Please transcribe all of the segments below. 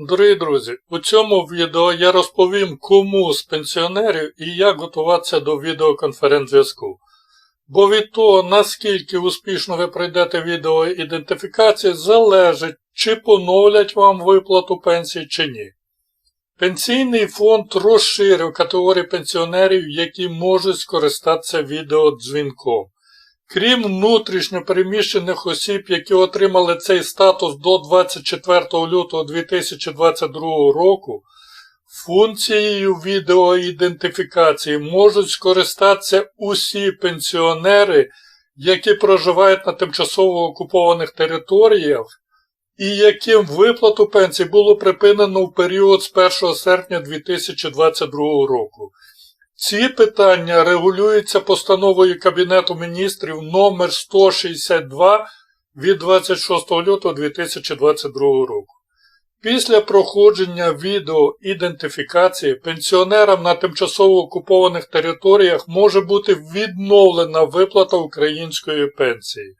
Дорогі друзі, у цьому відео я розповім, кому з пенсіонерів і як готуватися до відеоконференц-зв'язку. Бо від того, наскільки успішно ви пройдете відеоідентифікацію, залежить, чи поновлять вам виплату пенсії чи ні. Пенсійний фонд розширив категорії пенсіонерів, які можуть скористатися відеодзвінком. Крім внутрішньо переміщених осіб, які отримали цей статус до 24 лютого 2022 року, функцією відеоідентифікації можуть скористатися усі пенсіонери, які проживають на тимчасово окупованих територіях і яким виплату пенсії було припинено в період з 1 серпня 2022 року. Ці питання регулюються постановою Кабінету міністрів номер 162 від 26 лютого 2022 року. Після проходження відеоідентифікації пенсіонерам на тимчасово окупованих територіях може бути відновлена виплата української пенсії.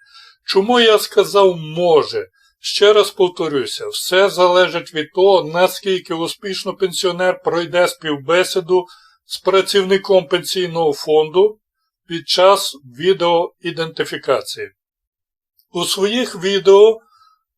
Чому я сказав може? Ще раз повторюся, все залежить від того, наскільки успішно пенсіонер пройде співбесіду з працівником пенсійного фонду під час відеоідентифікації. У своїх відео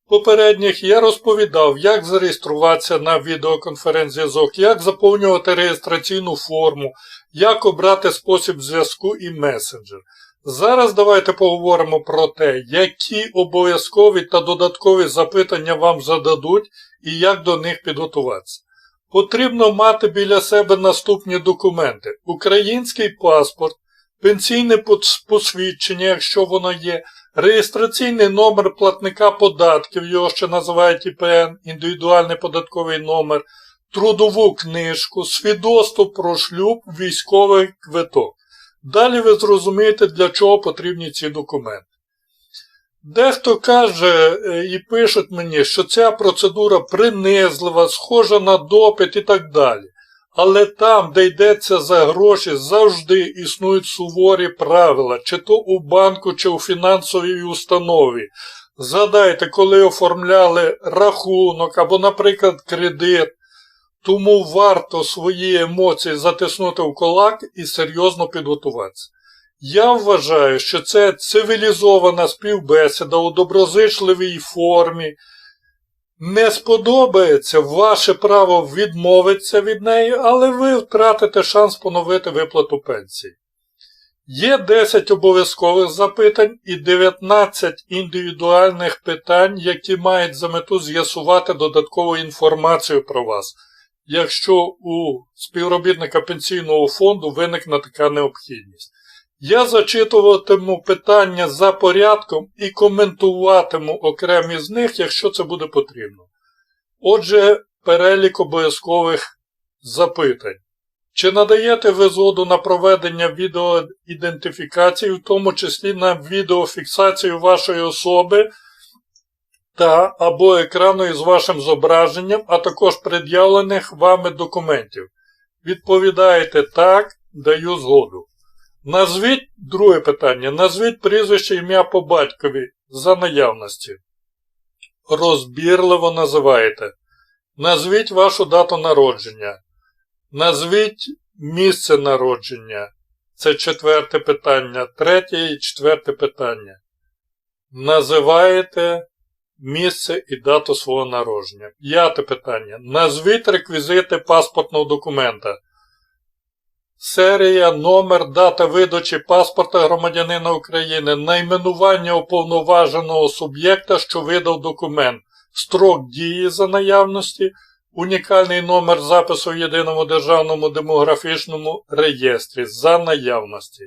попередніх я розповідав, як зареєструватися на відеоконференц-зв'язок, як заповнювати реєстраційну форму, як обрати спосіб зв'язку і месенджер. Зараз давайте поговоримо про те, які обов'язкові та додаткові запитання вам зададуть і як до них підготуватися. Потрібно мати біля себе наступні документи: український паспорт, пенсійне посвідчення, якщо воно є, реєстраційний номер платника податків, його ще називають ІПН, індивідуальний податковий номер, трудову книжку, свідоцтво про шлюб, військовий квиток. Далі ви зрозумієте, для чого потрібні ці документи. Дехто каже е, і пишуть мені, що ця процедура принизлива, схожа на допит і так далі. Але там, де йдеться за гроші, завжди існують суворі правила, чи то у банку, чи у фінансовій установі. Згадайте, коли оформляли рахунок або, наприклад, кредит, тому варто свої емоції затиснути в кулак і серйозно підготуватися. Я вважаю, що це цивілізована співбесіда у доброзичливій формі. Не сподобається ваше право відмовитися від неї, але ви втратите шанс поновити виплату пенсії. Є 10 обов'язкових запитань і 19 індивідуальних питань, які мають за мету з'ясувати додаткову інформацію про вас, якщо у співробітника пенсійного фонду виникне така необхідність. Я зачитуватиму питання за порядком і коментуватиму окремі з них, якщо це буде потрібно. Отже, перелік обов'язкових запитань. Чи надаєте ви згоду на проведення відеоідентифікації, в тому числі на відеофіксацію вашої особи та або екрану із вашим зображенням, а також пред'явлених вами документів? Відповідаєте так, даю згоду. Назвіть друге питання. Назвіть прізвище ім'я по батькові за наявності. Розбірливо називаєте. Назвіть вашу дату народження. Назвіть місце народження. Це четверте питання. Третє і четверте питання. Називаєте місце і дату свого народження. П'яте питання. Назвіть реквізити паспортного документа серія, номер, дата видачі паспорта громадянина України, найменування уповноваженого суб'єкта, що видав документ, строк дії за наявності, унікальний номер запису в єдиному державному демографічному реєстрі за наявності.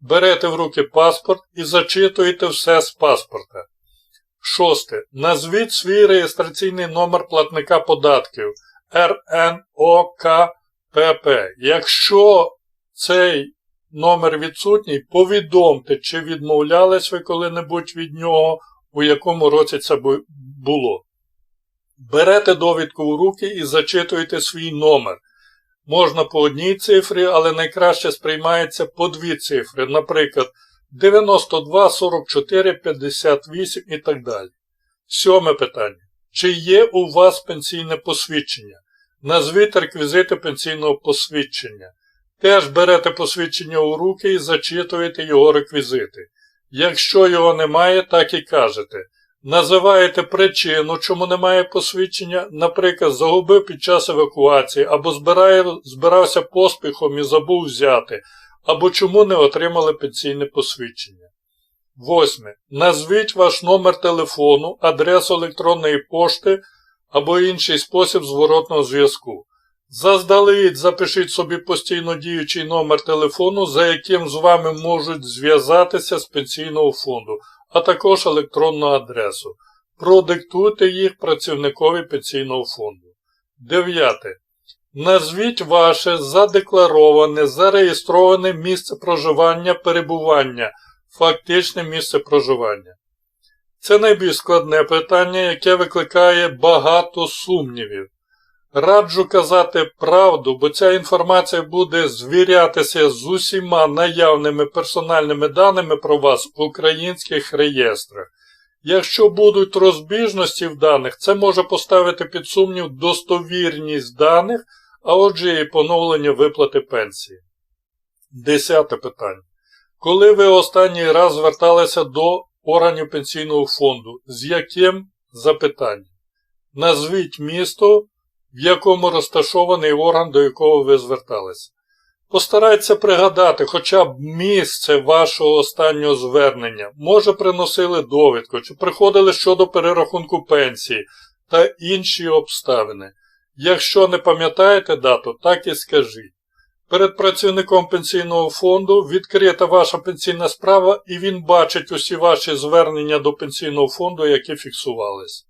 Берете в руки паспорт і зачитуєте все з паспорта. Шосте. Назвіть свій реєстраційний номер платника податків РНОК ПП. Якщо цей номер відсутній, повідомте, чи відмовлялись ви коли-небудь від нього, у якому році це було. Берете довідку в руки і зачитуєте свій номер. Можна по одній цифрі, але найкраще сприймається по дві цифри, наприклад, 92, 44, 58 і так далі. Сьоме питання. Чи є у вас пенсійне посвідчення? Назвіть реквізити пенсійного посвідчення. Теж берете посвідчення у руки і зачитуєте його реквізити. Якщо його немає, так і кажете. Називаєте причину, чому немає посвідчення, наприклад, загубив під час евакуації, або збирає, збирався поспіхом і забув взяти, або чому не отримали пенсійне посвідчення. Восьме. Назвіть ваш номер телефону, адресу електронної пошти або інший спосіб зворотного зв'язку. Заздалегідь запишіть собі постійно діючий номер телефону, за яким з вами можуть зв'язатися з пенсійного фонду, а також електронну адресу. Продиктуйте їх працівникові пенсійного фонду. Дев'яте. Назвіть ваше задеклароване, зареєстроване місце проживання, перебування, фактичне місце проживання. Це найбільш складне питання, яке викликає багато сумнівів. Раджу казати правду, бо ця інформація буде звірятися з усіма наявними персональними даними про вас в українських реєстрах. Якщо будуть розбіжності в даних, це може поставити під сумнів достовірність даних, а отже і поновлення виплати пенсії. Десяте питання. Коли ви останній раз зверталися до органів пенсійного фонду, з яким запитанням? Назвіть місто, в якому розташований орган, до якого ви зверталися. Постарайтеся пригадати хоча б місце вашого останнього звернення. Може приносили довідку, чи приходили щодо перерахунку пенсії та інші обставини. Якщо не пам'ятаєте дату, так і скажіть. Перед працівником пенсійного фонду відкрита ваша пенсійна справа і він бачить усі ваші звернення до пенсійного фонду, які фіксувались.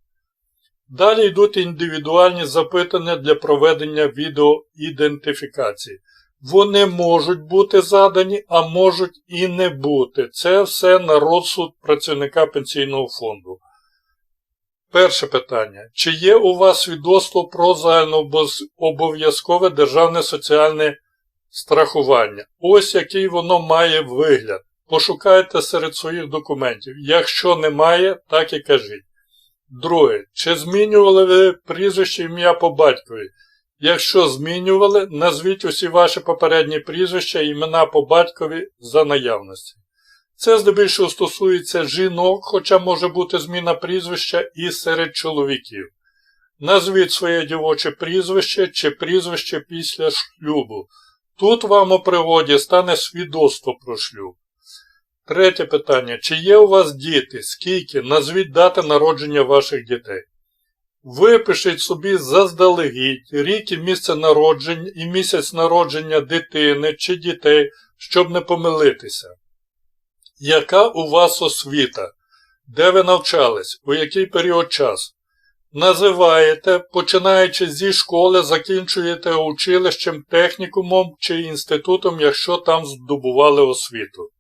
Далі йдуть індивідуальні запитання для проведення відеоідентифікації. Вони можуть бути задані, а можуть і не бути. Це все на розсуд працівника пенсійного фонду. Перше питання. Чи є у вас свідоцтво про загальнообов'язкове державне соціальне страхування? Ось який воно має вигляд. Пошукайте серед своїх документів. Якщо немає, так і кажіть. Друге. Чи змінювали ви прізвище ім'я по батькові? Якщо змінювали, назвіть усі ваші попередні прізвища і імена по батькові за наявності. Це здебільшого стосується жінок, хоча може бути зміна прізвища і серед чоловіків. Назвіть своє дівоче прізвище чи прізвище після шлюбу. Тут вам у пригоді стане свідоцтво про шлюб. Третє питання. Чи є у вас діти? Скільки? Назвіть дати народження ваших дітей. Випишіть собі заздалегідь рік і місце народження і місяць народження дитини чи дітей, щоб не помилитися. Яка у вас освіта? Де ви навчались? У який період часу? Називаєте, починаючи зі школи, закінчуєте училищем, технікумом чи інститутом, якщо там здобували освіту.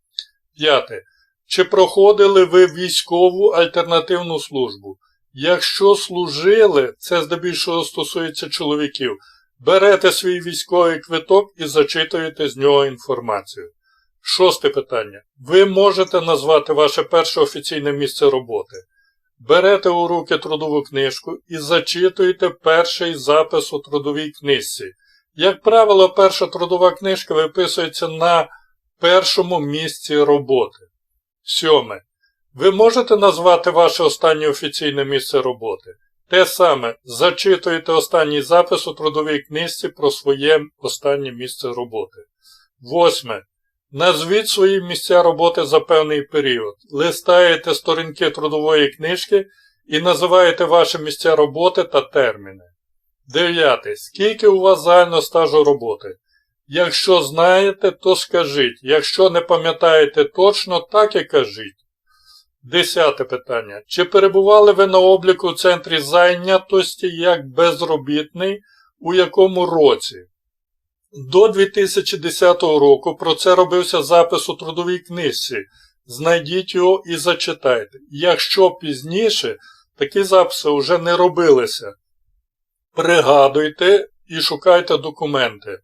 П'яте. Чи проходили ви військову альтернативну службу? Якщо служили, це здебільшого стосується чоловіків, берете свій військовий квиток і зачитуєте з нього інформацію. Шосте питання. Ви можете назвати ваше перше офіційне місце роботи. Берете у руки трудову книжку і зачитуєте перший запис у трудовій книжці. Як правило, перша трудова книжка виписується на першому місці роботи. Сьоме. Ви можете назвати ваше останнє офіційне місце роботи? Те саме, зачитуєте останній запис у трудовій книжці про своє останнє місце роботи. Восьме. Назвіть свої місця роботи за певний період. Листаєте сторінки трудової книжки і називаєте ваші місця роботи та терміни. Дев'яте. Скільки у вас загального стажу роботи? Якщо знаєте, то скажіть. Якщо не пам'ятаєте точно, так і кажіть. Десяте питання. Чи перебували ви на обліку в центрі зайнятості як безробітний у якому році? До 2010 року про це робився запис у трудовій книжці. Знайдіть його і зачитайте. Якщо пізніше, такі записи вже не робилися. Пригадуйте і шукайте документи.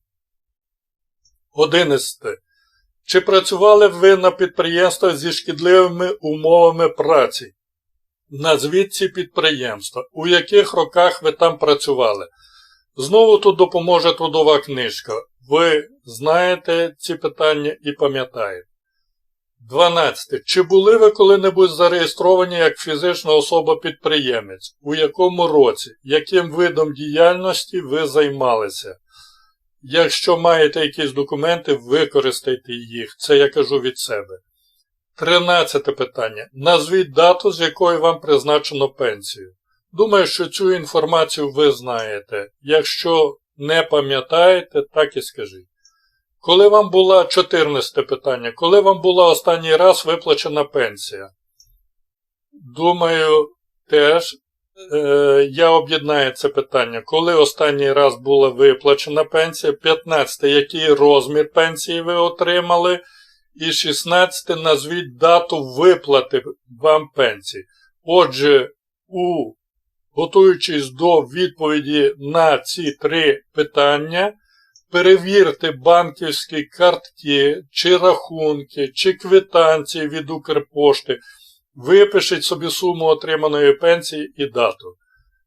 11. Чи працювали ви на підприємствах зі шкідливими умовами праці? Назвіть ці підприємства, у яких роках ви там працювали. Знову тут допоможе трудова книжка. Ви знаєте ці питання і пам'ятаєте. 12. Чи були ви коли-небудь зареєстровані як фізична особа-підприємець? У якому році? Яким видом діяльності ви займалися? Якщо маєте якісь документи, використайте їх. Це я кажу від себе. 13 питання. Назвіть дату, з якої вам призначено пенсію. Думаю, що цю інформацію ви знаєте. Якщо не пам'ятаєте, так і скажіть. Коли вам була 14 питання, коли вам була останній раз виплачена пенсія? Думаю, теж я об'єднаю це питання. Коли останній раз була виплачена пенсія? 15. Який розмір пенсії ви отримали? І 16. Назвіть дату виплати вам пенсії. Отже, у готуючись до відповіді на ці три питання, перевірте банківські картки, чи рахунки, чи квитанції від Укрпошти, випишіть собі суму отриманої пенсії і дату.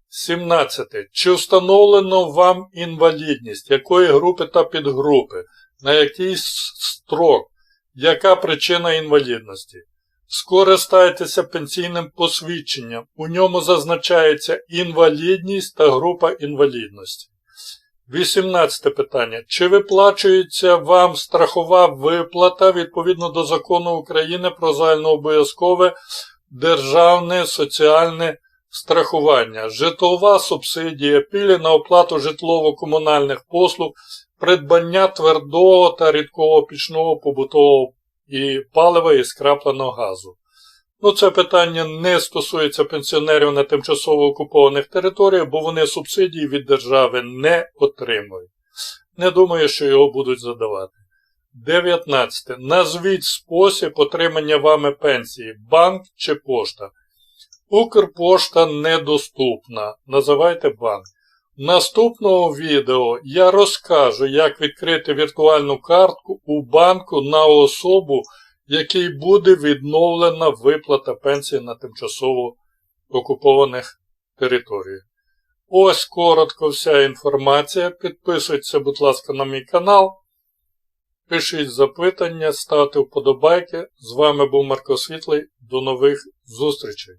17. Чи встановлено вам інвалідність, якої групи та підгрупи, на який строк, яка причина інвалідності? Скористайтеся пенсійним посвідченням. У ньому зазначається інвалідність та група інвалідності. 18 питання. Чи виплачується вам страхова виплата відповідно до закону України про загальнообов'язкове державне соціальне страхування, житлова субсидія, пілі на оплату житлово-комунальних послуг, придбання твердого та рідкого пічного побутового і палива і скрапленого газу. Ну, це питання не стосується пенсіонерів на тимчасово окупованих територіях, бо вони субсидії від держави не отримують. Не думаю, що його будуть задавати. 19. Назвіть спосіб отримання вами пенсії, банк чи пошта. Укрпошта недоступна. Називайте банк. В наступного відео я розкажу, як відкрити віртуальну картку у банку на особу, якій буде відновлена виплата пенсії на тимчасово окупованих територіях. Ось коротко вся інформація. Підписуйтесь, будь ласка, на мій канал. Пишіть запитання, ставте вподобайки. З вами був Марко Світлий. До нових зустрічей!